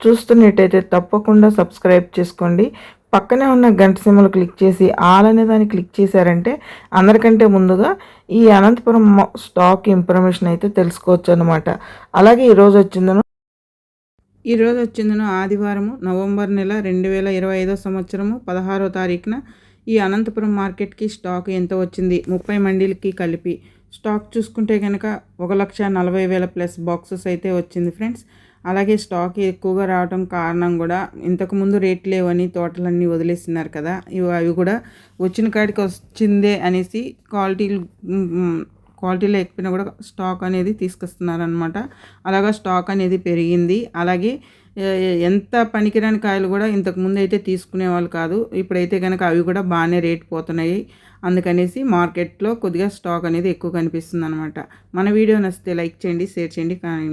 చూస్తున్నట్టయితే తప్పకుండా సబ్స్క్రైబ్ చేసుకోండి. పక్కనే ఉన్న గంట సిమ్మలు క్లిక్ చేసి ఆల్ అనే దాన్ని క్లిక్ చేశారంటే అందరికంటే ముందుగా ఈ అనంతపురం స్టాక్ ఇన్ఫర్మేషన్ అయితే తెలుసుకోవచ్చు అనమాట అలాగే ఈరోజు వచ్చిందను ఈరోజు వచ్చిందను ఆదివారము నవంబర్ నెల రెండు వేల ఇరవై ఐదో సంవత్సరము పదహారో తారీఖున ఈ అనంతపురం మార్కెట్కి స్టాక్ ఎంత వచ్చింది? ముప్పై మండీలకి కలిపి. స్టాక్ చూసుకుంటే కనుక ఒక లక్ష నలభై వేల ప్లస్ బాక్సెస్ అయితే వచ్చింది ఫ్రెండ్స్. అలాగే స్టాక్ ఎక్కువగా రావడం కారణం కూడా ఇంతకుముందు రేట్ లేవని తోటలన్నీ వదిలేస్తున్నారు కదా. ఇవి అవి కూడా వచ్చిన కాడికి వచ్చిందే అనేసి క్వాలిటీ క్వాలిటీ లేకపోయినా కూడా స్టాక్ అనేది తీసుకొస్తున్నారనమాట అలాగా స్టాక్ అనేది పెరిగింది. అలాగే ఎంత పనికిరాని కాయలు కూడా ఇంతకు ముందు అయితే తీసుకునే వాళ్ళు కాదు. ఇప్పుడైతే కనుక అవి కూడా బాగానే రేట్ పోతున్నాయి. అందుకనేసి మార్కెట్లో కొద్దిగా స్టాక్ అనేది ఎక్కువ కనిపిస్తుంది అనమాట మన వీడియో నచ్చితే లైక్ చేయండి షేర్ చేయండి కానీ